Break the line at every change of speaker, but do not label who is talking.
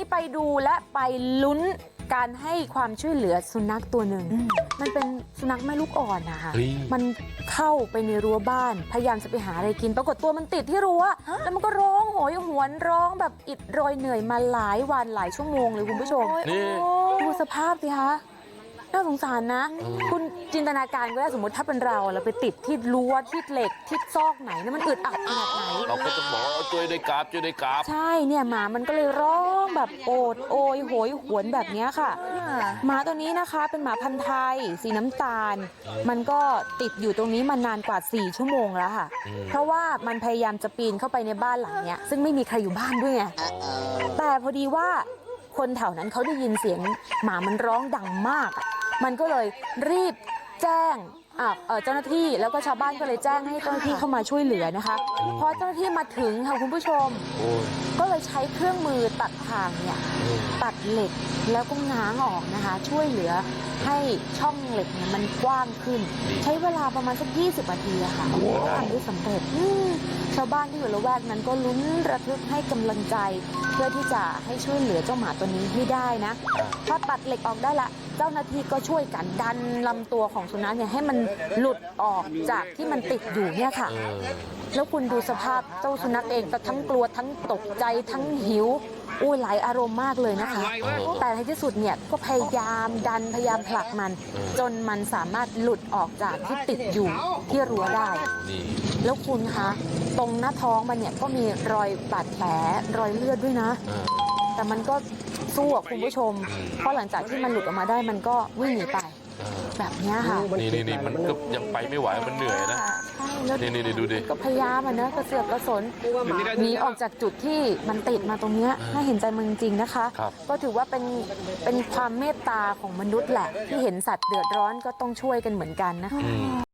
นี้ไปดูและไปลุ้นการให้ความช่วยเหลือสุนัขตัวหนึ่ง มันเป็นสุนัขแม่ลูกอ่อนนะคะ
เฮ้ย
มันเข้าไปในรั้วบ้าน พยายามจะไปหาอะไรกิน ปรากฏตัวมันติดที่รั้ว แล้วมันก็ร้องโหยหวนร้องแบบอิดโรยเหนื่อยมาหลายวันหลายชั่วโมงเลยคุณผู้ชม
นี่
ดูสภาพสิคะ น่าสงสารนะ
อืม
คุณจินตนาการก็ได้สมมติถ้าเป็นเราเราไปติดที่รั้วที่เหล็กที่ซอกไหนเนี่ยมันอึดอัดขนาดไหน
เราก็จะบอกว่าช่วยได้กราบช่วยได้กราบ
ใช่เนี่ยหมามันก็เลยร้องแบบโอดโอยโหยหวนแบบเนี้ยค่ะหมาตัวนี้นะคะเป็นหมาพันธุ์ไทยสีน้ำตาล มันก็ติดอยู่ตรงนี้มานานกว่า 4 ชั่วโมงแล้วค่ะ
อืม
เพราะว่ามันพยายามจะปีนเข้าไปในบ้านหลังเนี้ยซึ่งไม่มีใครอยู่บ้านด้วยไงแต่พอดีว่าคนแถวนั้นเขาได้ยินเสียงหมามันร้องดังมากอะ มันก็เลยรีบแจ้ง เอ่อเจ้าหน้าที่แล้วก็ชาวบ้านก็เลยแจ้งให้เจ้าหน้าที่เข้ามาช่วยเหลือนะคะพอเจ้าหน้าที่มาถึงค่ะคุณผู้ชม
โอ้ย
ก็เลยใช้เครื่องมือตัดทางเนี่ย
เออ
ตัดเหล็กแล้วก็ง้างออกนะคะ ช่วยเหลือให้ช่องเหล็กเนี่ยมันกว้างขึ้น ใช้เวลาประมาณสัก 20นาทีอะค่ะก็ทำได้สำเร็จอืมชาวบ้านที่อยู่ละแวกนั้นก็ลุ้นระทึกให้กำลังใจ เพื่อที่จะให้ช่วยเหลือเจ้าหมาตัวนี้ให้ได้นะ
อะ
พอตัดเหล็กออกได้ละ เจ้าหน้าที่ก็ช่วยกันดันลำตัวของสุนัขเนี่ยให้มันหลุดออกจากที่มันติดอยู่เนี่ยค่ะ
เออ
แล้วคุณดูสภาพเจ้าสุนัขเองก็ทั้งกลัวทั้งตกใจทั้งหิวอุ้ยหลายอารมณ์มากเลยนะคะ แต่ในที่สุดเนี่ยก็พยายามดันพยายามผลักมัน จนมันสามารถหลุดออกจากที่ติดอยู่ที่รั้วได้
นี่
แล้วคุณคะตรงหน้าท้องมันเนี่ยก็มีรอยบาดแผลรอยเลือดด้วยนะ
เออ
แต่มันก็สู้อะคุณผู้ชม เพราะหลังจากที่มันหลุดออกมาได้มันก็วิ่งหนีไป
เออ
แบบเนี้ยค่ะ
นี่นี่นี่มันก็ยังไปไม่ไหวมันเหนื่อยนะ
ใช่แล้ว
นี่นี่นี่ดูดิ
ก็พยายามอะนะกระเสือกกระสนหนีออกจากจุดที่มันติดมาตรงเนี้ยน่าเห็นใจมันจริงๆนะคะ
ครับ
ก็ถือว่าเป็นเป็นความเมตตาของมนุษย์แหละ ที่เห็นสัตว์เดือดร้อนก็ต้องช่วยกันเหมือนกันนะคะ
อืม